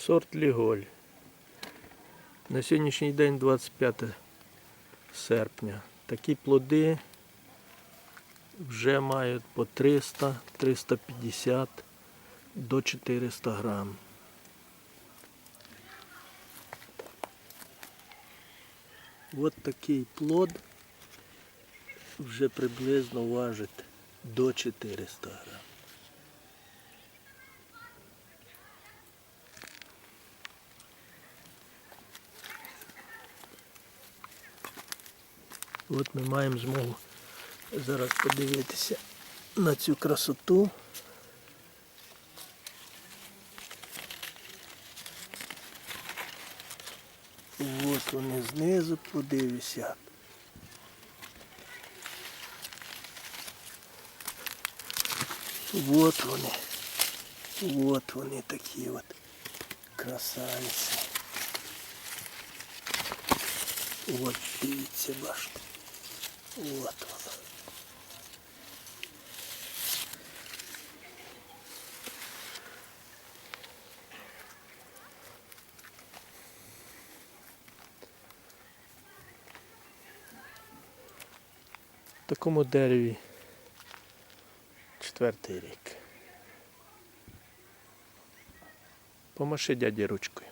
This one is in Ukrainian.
Сорт Ліголь. На сьогоднішній день 25 серпня. Такі плоди вже мають по 300, 350 до 400 грам. От такий плод вже приблизно важить до 400 грам. От ми маємо змогу зараз подивитися на цю красоту. От вони знизу плоди висять. От вони. От вони такі от красавиці. От дивіться, бачите. От воно. В такому дереві четвертий рік. Помаши дяді ручкою.